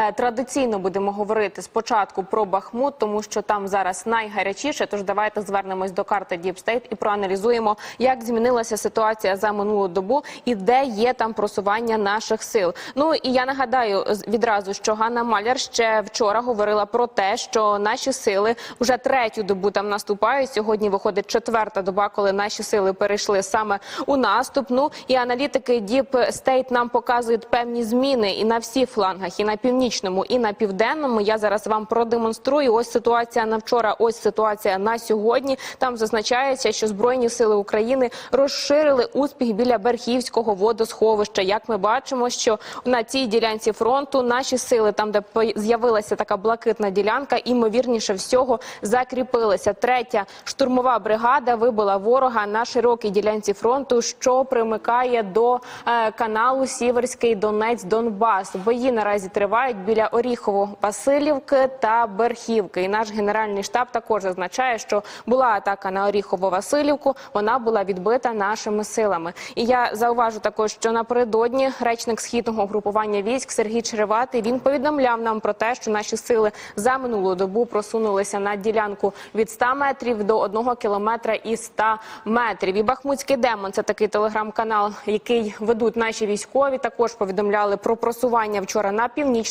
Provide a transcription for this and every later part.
Е, Традиційно будемо говорити спочатку про Бахмут, тому що там зараз найгарячіше. Тож давайте звернемось до карти State і проаналізуємо, як змінилася ситуація за минулу добу і де є там просування наших сил. Ну і я нагадаю відразу, що Ганна Маляр ще вчора говорила про те, що наші сили вже третю добу там наступають. Сьогодні виходить четверта доба, коли наші сили перейшли саме у наступ. Ну і аналітики State нам показують певні зміни і на всіх флангах, і на північному, і на південному. Я зараз вам продемонструю. Ось ситуація на вчора. Ось ситуація на сьогодні. Там зазначається, що збройні сили України розширили успіх біля Берхівського водосховища. Як ми бачимо, що на цій ділянці фронту наші сили, там де з'явилася така блакитна ділянка, імовірніше всього закріпилися. Третя штурмова бригада вибила ворога на широкій ділянці фронту, що примикає до е, каналу Сіверський Донець Донбас. Бої наразі тривають біля Оріхово-Василівки та Берхівки. І наш генеральний штаб також зазначає, що була атака на Оріхово-Василівку. Вона була відбита нашими силами. І я зауважу також, що напередодні речник східного групування військ Сергій Череватий він повідомляв нам про те, що наші сили за минулу добу просунулися на ділянку від 100 метрів до 1 кілометра і 100 метрів. І Бахмутський демон це такий телеграм-канал, який ведуть наші військові. Також повідомляли про просування вчора на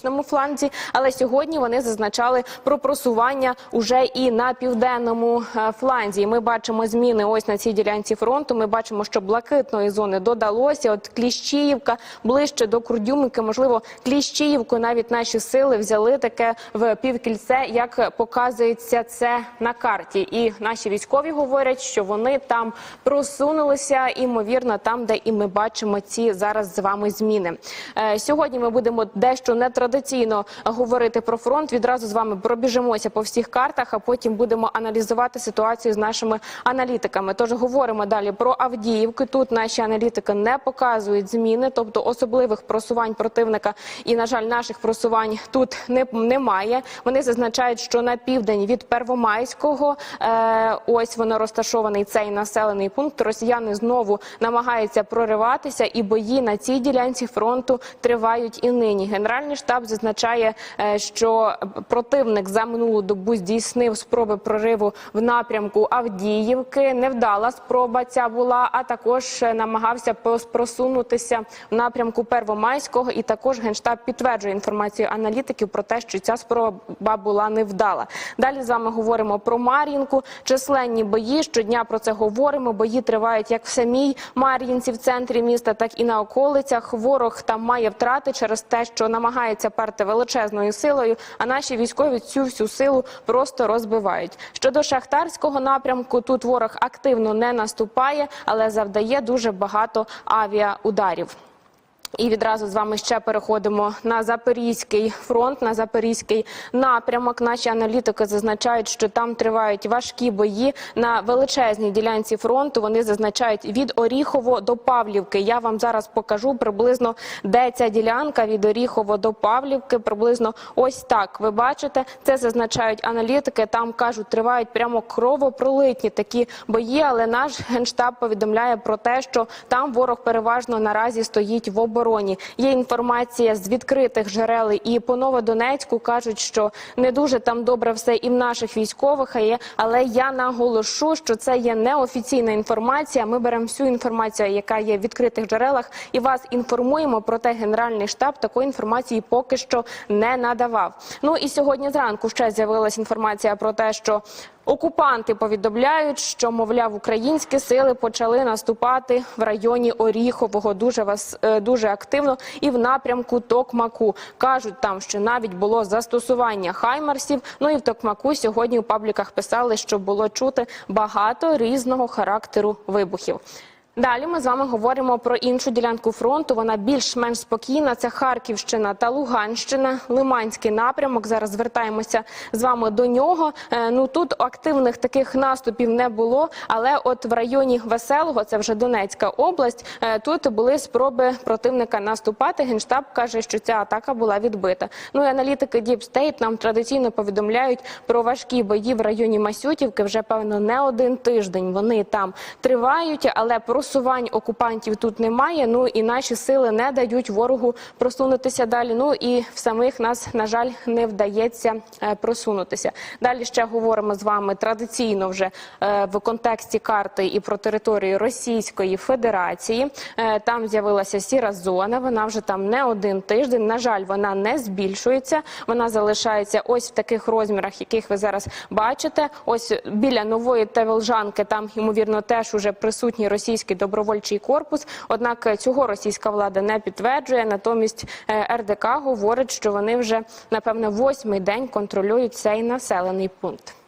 північному фланзі, але сьогодні вони зазначали про просування уже і на південному е, фланзі. Ми бачимо зміни ось на цій ділянці фронту. Ми бачимо, що блакитної зони додалося. От Кліщіївка ближче до Курдюмики. Можливо, Кліщіївку навіть наші сили взяли таке в півкільце, як показується це на карті. І наші військові говорять, що вони там просунулися, імовірно, там, де і ми бачимо ці зараз з вами зміни. Е, Сьогодні ми будемо дещо нетрадиційно говорити про фронт. Відразу з вами пробіжимося по всіх картах, а потім будемо аналізувати ситуацію з нашими аналітиками. Тож говоримо далі про Авдіївки. Тут наші аналітики не показують зміни, тобто особливих просувань противника. І на жаль, наших просувань тут не немає. Вони зазначають, що на південь від Первомайського е, ось воно розташований цей населений пункт. Росіяни знову намагаються прориватися, і бої на цій ділянці фронту тривають і нині. Генеральний штаб зазначає, е, що противник за минулу добу здійснив спроби прориву в напрямку Авдіївки. Невдала спроба ця була, а також е, намагався просунутися в напрямку Первомайського. І також генштаб підтверджує інформацію аналітиків про те, що ця спроба була невдала. Далі з вами говоримо про Мар'їнку. Численні бої щодня про це говоримо. Бої тривають як в самій Мар'їнці, в центрі міста, так і на околицях. Ворог там має втрати через те, що намагається перти величезною силою. А наші військові цю всю силу просто розбивають. Щодо шахтарського напрямку, тут ворог активно не наступає, але завдає дуже багато авіаударів. І відразу з вами ще переходимо на Запорізький фронт, на Запорізький напрямок. Наші аналітики зазначають, що там тривають важкі бої на величезній ділянці фронту. Вони зазначають від Оріхово до Павлівки. Я вам зараз покажу приблизно, де ця ділянка від Оріхово до Павлівки. Приблизно ось так. Ви бачите, це зазначають аналітики. Там кажуть, тривають прямо кровопролитні такі бої. Але наш генштаб повідомляє про те, що там ворог переважно наразі стоїть в обороні. Є інформація з відкритих джерел і по Новодонецьку кажуть, що не дуже там добре все і в наших військових. є. Але я наголошу, що це є неофіційна інформація. Ми беремо всю інформацію, яка є в відкритих джерелах, і вас інформуємо. Проте генеральний штаб такої інформації поки що не надавав. Ну і сьогодні зранку ще з'явилася інформація про те, що Окупанти повідомляють, що мовляв українські сили почали наступати в районі Оріхового дуже вас е, дуже активно і в напрямку Токмаку. кажуть там, що навіть було застосування хаймарсів. Ну і в Токмаку сьогодні у пабліках писали, що було чути багато різного характеру вибухів. Далі ми з вами говоримо про іншу ділянку фронту. Вона більш-менш спокійна. Це Харківщина та Луганщина, Лиманський напрямок. Зараз звертаємося з вами до нього. Е, Ну тут активних таких наступів не було. Але от в районі Веселого, це вже Донецька область. е, Тут були спроби противника наступати. Генштаб каже, що ця атака була відбита. Ну і аналітики Deep State нам традиційно повідомляють про важкі бої в районі Масютівки. Вже певно не один тиждень. Вони там тривають, але просування просувань окупантів тут немає. Ну і наші сили не дають ворогу просунутися далі. Ну і в самих нас, на жаль, не вдається е, просунутися. Далі ще говоримо з вами традиційно вже е, в контексті карти і про територію Російської Федерації. Е, Там з'явилася сіра зона. Вона вже там не один тиждень. На жаль, вона не збільшується. Вона залишається ось в таких розмірах, яких ви зараз бачите. Ось біля нової Тевелжанки там ймовірно теж уже присутній російський добровольчий корпус. Однак е, цього російська влада не підтверджує. Натомість е, РДК говорить, що вони вже напевне восьмий день контролюють цей населений пункт.